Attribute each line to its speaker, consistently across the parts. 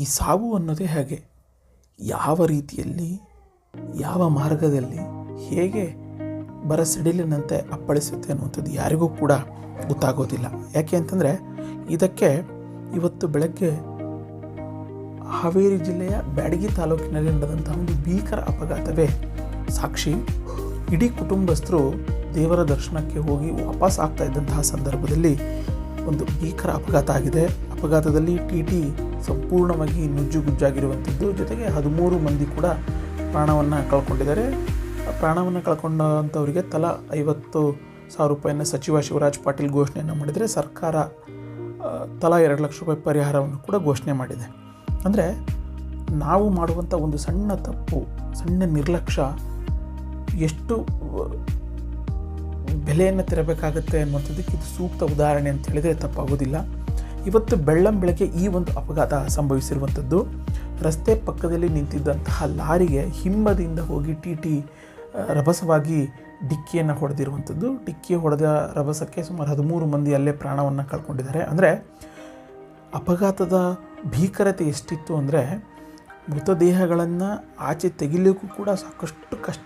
Speaker 1: ಈ ಸಾವು ಅನ್ನೋದೇ ಹಾಗೆ? ಯಾವ ರೀತಿಯಲ್ಲಿ? ಯಾವ ಮಾರ್ಗದಲ್ಲಿ? ಹೇಗೆ ಬರ ಸಿಡಿಲಿನಂತೆ ಅಪ್ಪಳಿಸುತ್ತೆ ಅನ್ನುವಂಥದ್ದು ಯಾರಿಗೂ ಕೂಡ ಗೊತ್ತಾಗೋದಿಲ್ಲ. ಯಾಕೆ ಅಂತಂದರೆ ಇದಕ್ಕೆ ಇವತ್ತು ಬೆಳಗ್ಗೆ ಹಾವೇರಿ ಜಿಲ್ಲೆಯ ಬ್ಯಾಡಗಿ ತಾಲೂಕಿನಲ್ಲಿ ನಡೆದಂಥ ಒಂದು ಭೀಕರ ಅಪಘಾತವೇ ಸಾಕ್ಷಿ. ಇಡೀ ಕುಟುಂಬಸ್ಥರು ದೇವರ ದರ್ಶನಕ್ಕೆ ಹೋಗಿ ವಾಪಸ್ ಆಗ್ತಾ ಇದ್ದಂತಹ ಸಂದರ್ಭದಲ್ಲಿ ಒಂದು ಭೀಕರ ಅಪಘಾತ ಆಗಿದೆ. ಅಪಘಾತದಲ್ಲಿ ಟಿ ಟಿ ಸಂಪೂರ್ಣವಾಗಿ ನುಜ್ಜುಗುಜ್ಜಾಗಿರುವಂಥದ್ದು. ಜೊತೆಗೆ ಹದಿಮೂರು ಮಂದಿ ಕೂಡ ಪ್ರಾಣವನ್ನು ಕಳ್ಕೊಂಡಿದ್ದಾರೆ. ಪ್ರಾಣವನ್ನು ಕಳ್ಕೊಂಡಂಥವರಿಗೆ ತಲಾ ಐವತ್ತು ಸಾವಿರ ರೂಪಾಯಿನ ಸಚಿವ ಶಿವರಾಜ್ ಪಾಟೀಲ್ ಘೋಷಣೆಯನ್ನು ಮಾಡಿದರೆ ಸರ್ಕಾರ ತಲಾ ಎರಡು ಲಕ್ಷ ರೂಪಾಯಿ ಪರಿಹಾರವನ್ನು ಕೂಡ ಘೋಷಣೆ ಮಾಡಿದೆ. ಅಂದರೆ ನಾವು ಮಾಡುವಂಥ ಒಂದು ಸಣ್ಣ ತಪ್ಪು, ಸಣ್ಣ ನಿರ್ಲಕ್ಷ್ಯ ಎಷ್ಟು ಬೆಲೆಯನ್ನು ತೆರಬೇಕಾಗುತ್ತೆ ಅನ್ನುವಂಥದ್ದಕ್ಕೆ ಇದು ಸೂಕ್ತ ಉದಾಹರಣೆ ಅಂತ ಹೇಳಿದರೆ ತಪ್ಪಾಗೋದಿಲ್ಲ. ಇವತ್ತು ಬೆಳ್ಳಂ ಬೆಳಗ್ಗೆ ಈ ಒಂದು ಅಪಘಾತ ಸಂಭವಿಸಿರುವಂಥದ್ದು. ರಸ್ತೆ ಪಕ್ಕದಲ್ಲಿ ನಿಂತಿದ್ದಂತಹ ಲಾರಿಗೆ ಹಿಂಬದಿಯಿಂದ ಹೋಗಿ ಟಿ ಟಿ ರಭಸವಾಗಿ ಡಿಕ್ಕಿಯನ್ನು ಹೊಡೆದಿರುವಂಥದ್ದು. ಡಿಕ್ಕಿ ಹೊಡೆದ ರಭಸಕ್ಕೆ ಸುಮಾರು ಹದಿಮೂರು ಮಂದಿ ಅಲ್ಲೇ ಪ್ರಾಣವನ್ನು ಕಳ್ಕೊಂಡಿದ್ದಾರೆ. ಅಂದರೆ ಅಪಘಾತದ ಭೀಕರತೆ ಎಷ್ಟಿತ್ತು ಅಂದರೆ ಮೃತದೇಹಗಳನ್ನು ಆಚೆ ತೆಗಿಲಿಕ್ಕೂ ಕೂಡ ಸಾಕಷ್ಟು ಕಷ್ಟ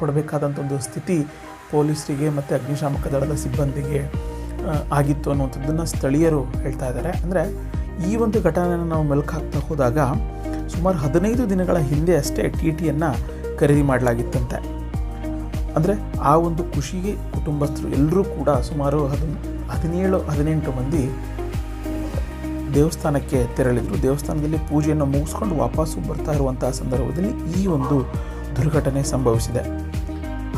Speaker 1: ಪಡಬೇಕಾದಂಥ ಒಂದು ಸ್ಥಿತಿ ಪೊಲೀಸರಿಗೆ ಮತ್ತು ಅಗ್ನಿಶಾಮಕ ದಳದ ಸಿಬ್ಬಂದಿಗೆ ಆಗಿತ್ತು ಅನ್ನುವಂಥದ್ದನ್ನು ಸ್ಥಳೀಯರು ಹೇಳ್ತಾ ಇದ್ದಾರೆ. ಅಂದರೆ ಈ ಒಂದು ಘಟನೆಯನ್ನು ನಾವು ಮೆಲುಕು ಹಾಕ್ತಾ ಹೋದಾಗ ಸುಮಾರು ಹದಿನೈದು ದಿನಗಳ ಹಿಂದೆ ಅಷ್ಟೇ ಟಿ ಟಿಯನ್ನು ಖರೀದಿ ಮಾಡಲಾಗಿತ್ತಂತೆ. ಅಂದರೆ ಆ ಒಂದು ಖುಷಿಗೆ ಕುಟುಂಬಸ್ಥರು ಎಲ್ಲರೂ ಕೂಡ ಸುಮಾರು ಹದಿ, ಹದಿನೇಳು, ಹದಿನೆಂಟು ಮಂದಿ ದೇವಸ್ಥಾನಕ್ಕೆ ತೆರಳಿದರು. ದೇವಸ್ಥಾನದಲ್ಲಿ ಪೂಜೆಯನ್ನು ಮುಗಿಸ್ಕೊಂಡು ವಾಪಸ್ಸು ಬರ್ತಾ ಇರುವಂತಹ ಸಂದರ್ಭದಲ್ಲಿ ಈ ಒಂದು ದುರ್ಘಟನೆ ಸಂಭವಿಸಿದೆ.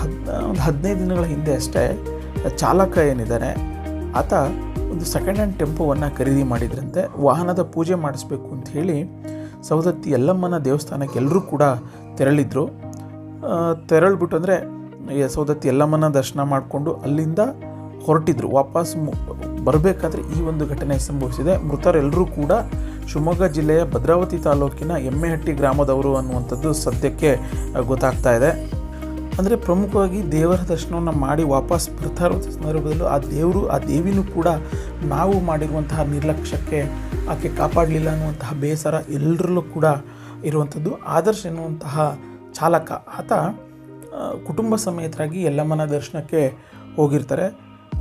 Speaker 1: ಹದ್, ಒಂದು ಹದಿನೈದು ದಿನಗಳ ಹಿಂದೆ ಅಷ್ಟೇ ಚಾಲಕ ಏನಿದ್ದಾನೆ ಆತ ಒಂದು ಸೆಕೆಂಡ್ ಹ್ಯಾಂಡ್ ಟೆಂಪೋವನ್ನು ಖರೀದಿ ಮಾಡಿದ್ರಂತೆ, ವಾಹನದ ಪೂಜೆ ಮಾಡಿಸ್ಬೇಕು ಅಂತ ಹೇಳಿ ಸವದತ್ತಿ ಯಲ್ಲಮ್ಮನ ದೇವಸ್ಥಾನಕ್ಕೆ ಎಲ್ಲರೂ ಕೂಡ ತೆರಳಿದ್ರು. ತೆರಳಿಬಿಟ್ಟು ಅಂದರೆ ಸವದತ್ತಿ ಯಲ್ಲಮ್ಮನ ದರ್ಶನ ಮಾಡಿಕೊಂಡು ಅಲ್ಲಿಂದ ಹೊರಟಿದ್ರು. ವಾಪಸ್ ಬರಬೇಕಾದ್ರೆ ಈ ಒಂದು ಘಟನೆ ಸಂಭವಿಸಿದೆ. ಮೃತರೆಲ್ಲರೂ ಕೂಡ ಶಿವಮೊಗ್ಗ ಜಿಲ್ಲೆಯ ಭದ್ರಾವತಿ ತಾಲೂಕಿನ ಎಮ್ಮೆಹಟ್ಟಿ ಗ್ರಾಮದವರು ಅನ್ನುವಂಥದ್ದು ಸದ್ಯಕ್ಕೆ ಗೊತ್ತಾಗ್ತಾ ಇದೆ. ಅಂದರೆ ಪ್ರಮುಖವಾಗಿ ದೇವರ ದರ್ಶನವನ್ನು ಮಾಡಿ ವಾಪಸ್ ಬರ್ತಾ ಸಂದರ್ಭದಲ್ಲೂ ಆ ದೇವರು, ಆ ದೇವಿನೂ ಕೂಡ ನಾವು ಮಾಡಿರುವಂತಹ ನಿರ್ಲಕ್ಷ್ಯಕ್ಕೆ ಆಕೆ ಕಾಪಾಡಲಿಲ್ಲ ಅನ್ನುವಂತಹ ಬೇಸರ ಎಲ್ಲರಲ್ಲೂ ಕೂಡ ಇರುವಂಥದ್ದು. ಆದರ್ಶ ಎನ್ನುವಂತಹ ಚಾಲಕ ಆತ ಕುಟುಂಬ ಸಮೇತರಾಗಿ ಯಲ್ಲಮ್ಮನ ದರ್ಶನಕ್ಕೆ ಹೋಗಿರ್ತಾರೆ.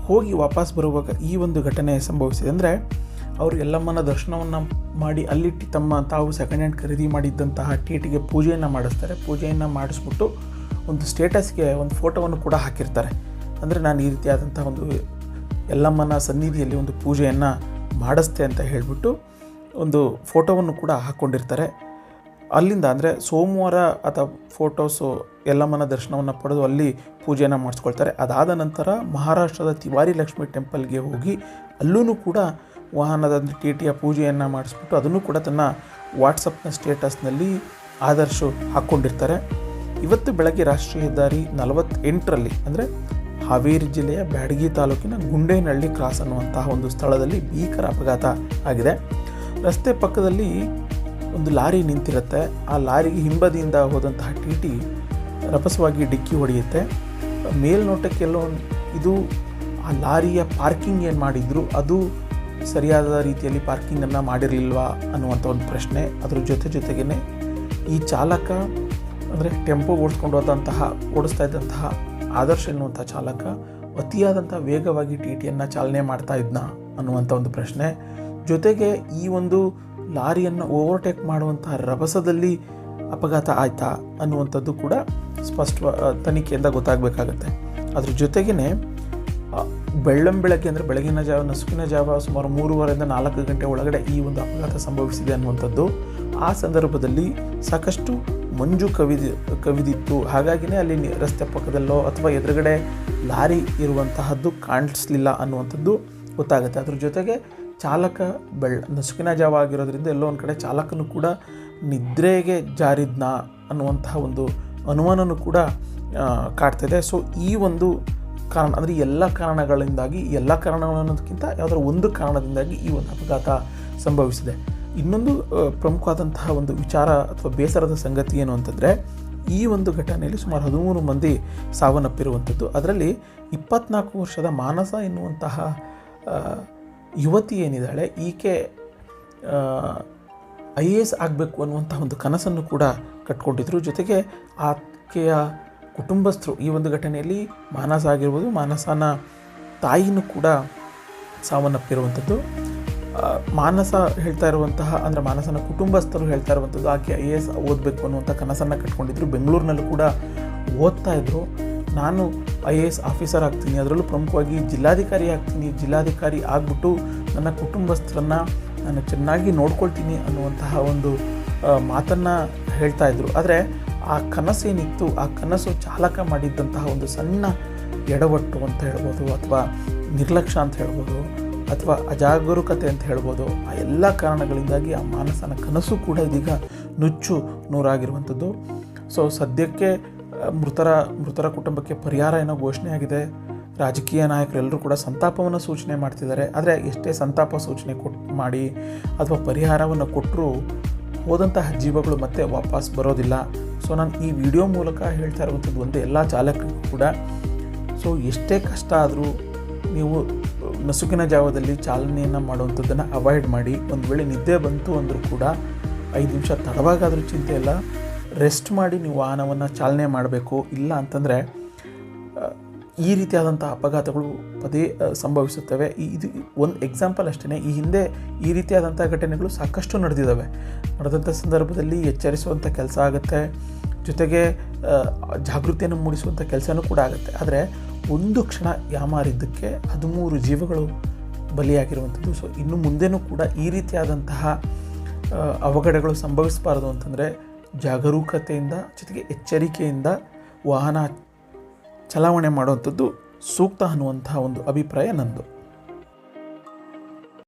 Speaker 1: ಹೋಗಿ ವಾಪಸ್ ಬರುವಾಗ ಈ ಒಂದು ಘಟನೆ ಸಂಭವಿಸಿದೆ. ಅಂದರೆ ಅವರು ಯಲ್ಲಮ್ಮನ ದರ್ಶನವನ್ನು ಮಾಡಿ ಅಲ್ಲಿಟ್ಟು ತಮ್ಮ ತಾವು ಸೆಕೆಂಡ್ ಹ್ಯಾಂಡ್ ಖರೀದಿ ಮಾಡಿದ್ದಂತಹ ಟೀಟಿಗೆ ಪೂಜೆಯನ್ನು ಮಾಡಿಸ್ತಾರೆ. ಪೂಜೆಯನ್ನು ಮಾಡಿಸ್ಬಿಟ್ಟು ಒಂದು ಸ್ಟೇಟಸ್ಗೆ ಒಂದು ಫೋಟೋವನ್ನು ಕೂಡ ಹಾಕಿರ್ತಾರೆ. ಅಂದರೆ ನಾನು ಈ ರೀತಿಯಾದಂಥ ಒಂದು ಯಲ್ಲಮ್ಮನ ಸನ್ನಿಧಿಯಲ್ಲಿ ಒಂದು ಪೂಜೆಯನ್ನು ಮಾಡಿಸ್ತೆ ಅಂತ ಹೇಳಿಬಿಟ್ಟು ಒಂದು ಫೋಟೋವನ್ನು ಕೂಡ ಹಾಕ್ಕೊಂಡಿರ್ತಾರೆ ಅಲ್ಲಿಂದ ಅಂದರೆ ಸೋಮವಾರ ಅಥವಾ ಫೋಟೋಸು ಯಲ್ಲಮ್ಮನ ದರ್ಶನವನ್ನು ಪಡೆದು ಅಲ್ಲಿ ಪೂಜೆಯನ್ನು ಮಾಡಿಸ್ಕೊಳ್ತಾರೆ. ಅದಾದ ನಂತರ ಮಹಾರಾಷ್ಟ್ರದ ತಿವಾರಿ ಲಕ್ಷ್ಮಿ ಟೆಂಪಲ್ಗೆ ಹೋಗಿ ಅಲ್ಲೂ ಕೂಡ ವಾಹನದ ಟಿ ಟಿಯ ಪೂಜೆಯನ್ನು ಮಾಡಿಸ್ಬಿಟ್ಟು ಅದನ್ನು ಕೂಡ ತನ್ನ ವಾಟ್ಸಪ್ನ ಸ್ಟೇಟಸ್ನಲ್ಲಿ ಆದರ್ಶು ಹಾಕ್ಕೊಂಡಿರ್ತಾರೆ ಇವತ್ತು ಬೆಳಗ್ಗೆ ರಾಷ್ಟ್ರೀಯ ಹೆದ್ದಾರಿ ನಲವತ್ತೆಂಟರಲ್ಲಿ, ಅಂದರೆ ಹಾವೇರಿ ಜಿಲ್ಲೆಯ ಬ್ಯಾಡಗಿ ತಾಲೂಕಿನ ಗುಂಡೇನಹಳ್ಳಿ ಕ್ರಾಸ್ ಅನ್ನುವಂತಹ ಒಂದು ಸ್ಥಳದಲ್ಲಿ ಭೀಕರ ಅಪಘಾತ ಆಗಿದೆ. ರಸ್ತೆ ಪಕ್ಕದಲ್ಲಿ ಒಂದು ಲಾರಿ ನಿಂತಿರುತ್ತೆ. ಆ ಲಾರಿಗೆ ಹಿಂಬದಿಯಿಂದ ಹೋದಂತಹ ಟಿ ಟಿ ರಭಸವಾಗಿ ಡಿಕ್ಕಿ ಹೊಡೆಯುತ್ತೆ. ಮೇಲ್ನೋಟಕ್ಕೆಲ್ಲೋ ಇದು ಆ ಲಾರಿಯ ಪಾರ್ಕಿಂಗ್ ಏನು ಮಾಡಿದ್ರು, ಅದು ಸರಿಯಾದ ರೀತಿಯಲ್ಲಿ ಪಾರ್ಕಿಂಗನ್ನು ಮಾಡಿರಲಿಲ್ವಾ ಅನ್ನುವಂಥ ಒಂದು ಪ್ರಶ್ನೆ. ಅದರ ಜೊತೆ ಜೊತೆಗೇ ಈ ಚಾಲಕ ಅಂದರೆ ಟೆಂಪೋ ಓಡಿಸ್ಕೊಂಡು ಹೋದಂತಹ ಓಡಿಸ್ತಾ ಇದ್ದಂತಹ ಆದರ್ಶ ಎನ್ನುವಂಥ ಚಾಲಕ ಅತಿಯಾದಂಥ ವೇಗವಾಗಿ ಟಿ ಟಿಯನ್ನು ಚಾಲನೆ ಮಾಡ್ತಾ ಇದ್ನ ಅನ್ನುವಂಥ ಒಂದು ಪ್ರಶ್ನೆ. ಜೊತೆಗೆ ಈ ಒಂದು ಲಾರಿಯನ್ನು ಓವರ್ಟೇಕ್ ಮಾಡುವಂತಹ ರಭಸದಲ್ಲಿ ಅಪಘಾತ ಆಯ್ತಾ ಅನ್ನುವಂಥದ್ದು ಕೂಡ ಸ್ಪಷ್ಟ ತನಿಖೆಯಿಂದ ಗೊತ್ತಾಗಬೇಕಾಗತ್ತೆ. ಅದ್ರ ಜೊತೆಗೇ ಬೆಳ್ಳಂ ಬೆಳಗ್ಗೆ ಅಂದರೆ ಬೆಳಗಿನ ಜಾವ, ನಸುಕಿನ ಜಾವ ಸುಮಾರು ಮೂರುವರೆಯಿಂದ ನಾಲ್ಕು ಗಂಟೆ ಒಳಗಡೆ ಈ ಒಂದು ಅಪಘಾತ ಸಂಭವಿಸಿದೆ ಅನ್ನುವಂಥದ್ದು ಆ ಸಂದರ್ಭದಲ್ಲಿ ಸಾಕಷ್ಟು ಮಂಜು ಕವಿದಿ, ಕವಿದಿತ್ತು. ಹಾಗಾಗಿನೇ ಅಲ್ಲಿ ರಸ್ತೆ ಪಕ್ಕದಲ್ಲೋ ಅಥವಾ ಎದುರುಗಡೆ ಲಾರಿ ಇರುವಂತಹದ್ದು ಕಾಣಿಸ್ಲಿಲ್ಲ ಅನ್ನುವಂಥದ್ದು ಗೊತ್ತಾಗುತ್ತೆ. ಅದ್ರ ಜೊತೆಗೆ ಚಾಲಕ ಬೆಳ್ ನಸುಕಿನ ಜಾವ ಆಗಿರೋದ್ರಿಂದ ಎಲ್ಲೋ ಒಂದು ಕಡೆ ಚಾಲಕನು ಕೂಡ ನಿದ್ರೆಗೆ ಜಾರಿದ್ನ ಅನ್ನುವಂತಹ ಒಂದು ಅನುಮಾನನೂ ಕೂಡ ಕಾಡ್ತಿದೆ. ಸೊ ಈ ಒಂದು ಕಾರಣ, ಅಂದರೆ ಎಲ್ಲ ಕಾರಣಗಳಿಂದಾಗಿ, ಎಲ್ಲ ಕಾರಣಗಳನ್ನೋದಕ್ಕಿಂತ ಯಾವುದಾದ್ರು ಒಂದು ಕಾರಣದಿಂದಾಗಿ ಈ ಒಂದು ಅಪಘಾತ ಸಂಭವಿಸಿದೆ. ಇನ್ನೊಂದು ಪ್ರಮುಖವಾದಂತಹ ಒಂದು ವಿಚಾರ ಅಥವಾ ಬೇಸರದ ಸಂಗತಿ ಏನು ಅಂತಂದರೆ, ಈ ಒಂದು ಘಟನೆಯಲ್ಲಿ ಸುಮಾರು ಹದಿಮೂರು ಮಂದಿ ಸಾವನ್ನಪ್ಪಿರುವಂಥದ್ದು. ಅದರಲ್ಲಿ ಇಪ್ಪತ್ನಾಲ್ಕು ವರ್ಷದ ಮಾನಸ ಎನ್ನುವಂತಹ ಯುವತಿ ಏನಿದ್ದಾಳೆ, ಈಕೆ ಐ ಎ ಎಸ್ ಆಗಬೇಕು ಅನ್ನುವಂಥ ಒಂದು ಕನಸನ್ನು ಕೂಡ ಕಟ್ಕೊಂಡಿದ್ರು. ಜೊತೆಗೆ ಆಕೆಯ ಕುಟುಂಬಸ್ಥರು ಈ ಒಂದು ಘಟನೆಯಲ್ಲಿ ಮಾನಸ ಆಗಿರ್ಬೋದು, ಮಾನಸನ ತಾಯಿನೂ ಕೂಡ ಸಾವನ್ನಪ್ಪಿರುವಂಥದ್ದು. ಮಾನಸ ಹೇಳ್ತಾ ಇರುವಂತಹ, ಅಂದರೆ ಮಾನಸನ ಕುಟುಂಬಸ್ಥರು ಹೇಳ್ತಾ ಇರುವಂಥದ್ದು, ಆಕೆ ಐ ಎ ಎಸ್ ಓದಬೇಕು ಅನ್ನುವಂಥ ಕನಸನ್ನು ಕಟ್ಕೊಂಡಿದ್ರು. ಬೆಂಗಳೂರಿನಲ್ಲೂ ಕೂಡ ಓದ್ತಾ ಇದ್ದರು ನಾನು ಐ ಎ ಎಸ್ ಆಫೀಸರ್ ಆಗ್ತೀನಿ. ಅದರಲ್ಲೂ ಪ್ರಮುಖವಾಗಿ ಜಿಲ್ಲಾಧಿಕಾರಿ ಆಗ್ತೀನಿ. ಜಿಲ್ಲಾಧಿಕಾರಿ ಆಗಿಬಿಟ್ಟು ನನ್ನ ಕುಟುಂಬಸ್ಥರನ್ನು ನಾನು ಚೆನ್ನಾಗಿ ನೋಡ್ಕೊಳ್ತೀನಿ ಅನ್ನುವಂತಹ ಒಂದು ಮಾತನ್ನು ಹೇಳ್ತಾ ಇದ್ರು. ಆದರೆ ಆ ಕನಸೇನಿತ್ತು? ಆ ಕನಸು ಚಾಲಕ ಮಾಡಿದ್ದಂತಹ ಒಂದು ಸಣ್ಣ ಎಡವಟ್ಟು ಅಂತ ಹೇಳ್ಬೋದು, ಅಥವಾ ನಿರ್ಲಕ್ಷ್ಯ ಅಂತ ಹೇಳ್ಬೋದು ಅಥವಾ ಅಜಾಗರೂಕತೆ ಅಂತ ಹೇಳ್ಬೋದು, ಆ ಎಲ್ಲ ಕಾರಣಗಳಿಂದಾಗಿ ಆ ಮಾನಸನ ಕನಸು ಕೂಡ ಇದೀಗ ನುಚ್ಚು ನೂರಾಗಿರುವಂಥದ್ದು. ಸೊ ಸದ್ಯಕ್ಕೆ ಮೃತರ ಮೃತರ ಕುಟುಂಬಕ್ಕೆ ಪರಿಹಾರ ಏನೋ ಘೋಷಣೆ ಆಗಿದೆ. ರಾಜಕೀಯ ನಾಯಕರೆಲ್ಲರೂ ಕೂಡ ಸಂತಾಪವನ್ನು ಸೂಚನೆ ಮಾಡ್ತಿದ್ದಾರೆ. ಆದರೆ ಎಷ್ಟೇ ಸಂತಾಪ ಸೂಚನೆ ಕೊಟ್, ಮಾಡಿ ಅಥವಾ ಪರಿಹಾರವನ್ನು ಕೊಟ್ಟರೂ ಹೋದಂತಹ ಜೀವಗಳು ಮತ್ತೆ ವಾಪಸ್ ಬರೋದಿಲ್ಲ. ಸೊ ನಾನು ಈ ವಿಡಿಯೋ ಮೂಲಕ ಹೇಳ್ತಾ ಇರುವಂಥದ್ದು ಒಂದು, ಎಲ್ಲ ಚಾಲಕರಿಗೂ ಕೂಡ. ಸೊ ಎಷ್ಟೇ ಕಷ್ಟ ಆದರೂ ನೀವು ನಸುಕಿನ ಜಾವದಲ್ಲಿ ಚಾಲನೆಯನ್ನು ಮಾಡುವಂಥದ್ದನ್ನು ಅವಾಯ್ಡ್ ಮಾಡಿ ಒಂದು ವೇಳೆ ನಿದ್ದೆ ಬಂತು ಅಂದರೂ ಕೂಡ ಐದು ನಿಮಿಷ ತಡವಾಗಾದರೂ ಚಿಂತೆ ಇಲ್ಲ. ರೆಸ್ಟ್ ಮಾಡಿ ನೀವು ವಾಹನವನ್ನು ಚಾಲನೆ ಮಾಡಬೇಕು. ಇಲ್ಲ ಅಂತಂದರೆ ಈ ರೀತಿಯಾದಂಥ ಅಪಘಾತಗಳು ಪದೇ ಸಂಭವಿಸುತ್ತವೆ. ಇದು ಒಂದು ಎಕ್ಸಾಂಪಲ್ ಅಷ್ಟೇ ಈ ಹಿಂದೆ ಈ ರೀತಿಯಾದಂಥ ಘಟನೆಗಳು ಸಾಕಷ್ಟು ನಡೆದಿದ್ದಾವೆ. ನಡೆದಂಥ ಸಂದರ್ಭದಲ್ಲಿ ಎಚ್ಚರಿಸುವಂಥ ಕೆಲಸ ಆಗುತ್ತೆ. ಜೊತೆಗೆ ಜಾಗೃತಿಯನ್ನು ಮೂಡಿಸುವಂಥ ಕೆಲಸನೂ ಕೂಡ ಆಗುತ್ತೆ. ಆದರೆ ಒಂದು ಕ್ಷಣ ಯಾಮಾರಿದ್ದಕ್ಕೆ ಹದಿಮೂರು ಜೀವಗಳು ಬಲಿಯಾಗಿರುವಂಥದ್ದು. ಸೊ ಇನ್ನು ಮುಂದೆನೂ ಕೂಡ ಈ ರೀತಿಯಾದಂತಹ ಅವಘಡಗಳು ಸಂಭವಿಸಬಾರದು ಅಂತಂದರೆ ಜಾಗರೂಕತೆಯಿಂದ, ಜೊತೆಗೆ ಎಚ್ಚರಿಕೆಯಿಂದ ವಾಹನ ಚಲಾವಣೆ ಮಾಡುವಂಥದ್ದು ಸೂಕ್ತ ಅನ್ನುವಂತಹ ಒಂದು ಅಭಿಪ್ರಾಯ ನಂದು.